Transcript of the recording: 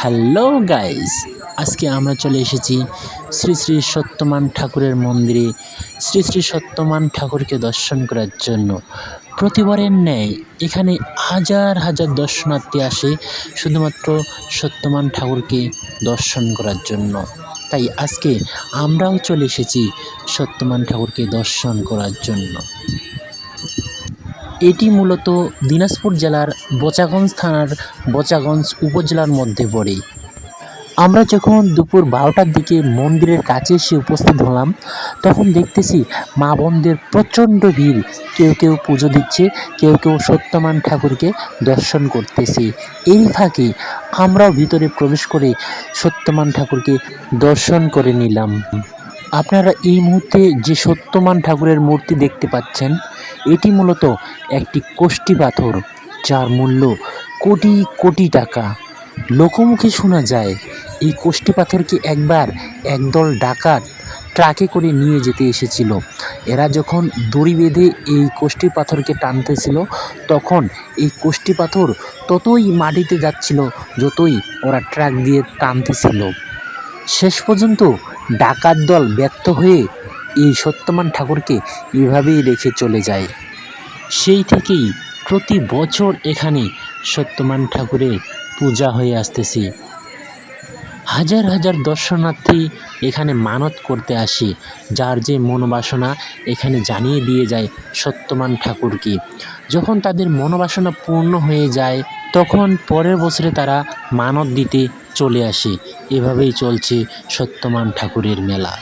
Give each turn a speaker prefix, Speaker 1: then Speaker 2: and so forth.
Speaker 1: Hello guys, আজকে আমরা চলে এসেছি শ্রী শ্রী সত্যমান ঠাকুরের মন্দিরে। শ্রী শ্রী সত্যমান ঠাকুরকে দর্শন করার জন্য। প্রতিবারের ন্যায় এখানে হাজার হাজার দর্শনার্থী আসে শুধুমাত্র সত্যমান ঠাকুরকে দর্শন করার জন্য। তাই আজকে আমরাও চলে এসেছি সত্যমান ঠাকুরকে দর্শন করার জন্য। এটি মূলত দিনাজপুর জেলার বোচাগঞ্জ থানার বোচাগঞ্জ উপজেলার মধ্যে পড়ে। আমরা যখন দুপুর বারোটার দিকে মন্দিরের কাছে এসে উপস্থিত হলাম, তখন দেখতেছি মা বোনদের প্রচণ্ড ভিড়। কেউ কেউ পুজো দিচ্ছে, কেউ কেউ সত্যমান ঠাকুরকে দর্শন করতেছে। এই ফাঁকে আমরাও ভিতরে প্রবেশ করে সত্যমান ঠাকুরকে দর্শন করে নিলাম। আপনারা এই মুহূর্তে যে সত্যমান ঠাকুরের মূর্তি দেখতে পাচ্ছেন, এটি মূলত একটি কোষ্ঠী পাথর, যার মূল্য কোটি কোটি টাকা। লোকমুখে শোনা যায়, এই কোষ্ঠী পাথরকে একবার একদল ডাকাত ট্রাকে করে নিয়ে যেতে এসেছিল। এরা যখন দড়ি বেঁধে এই কোষ্ঠী পাথরকে টানতেছিল, তখন এই কোষ্ঠী পাথর ততই মাটিতে যাচ্ছিল যতই ওরা ট্রাক দিয়ে টানতেছিল। শেষ পর্যন্ত ডাকাত দল ব্যর্থ হয়ে এই সত্যমান ঠাকুরকে এভাবেই রেখে চলে যায়। সেই থেকেই প্রতি বছর এখানে সত্যমান ঠাকুরের পূজা হয়ে আসতেছে। হাজার হাজার দর্শনার্থী এখানে মানত করতে আসে, যার যে মনোবাসনা এখানে জানিয়ে দিয়ে যায় সত্যমান ঠাকুরকে। যখন তাদের মনোবাসনা পূর্ণ হয়ে যায়, তখন পরের বছরে তারা মানত দিতে চলে আসে। এভাবেই চলছে সত্যমান ঠাকুরের মেলা।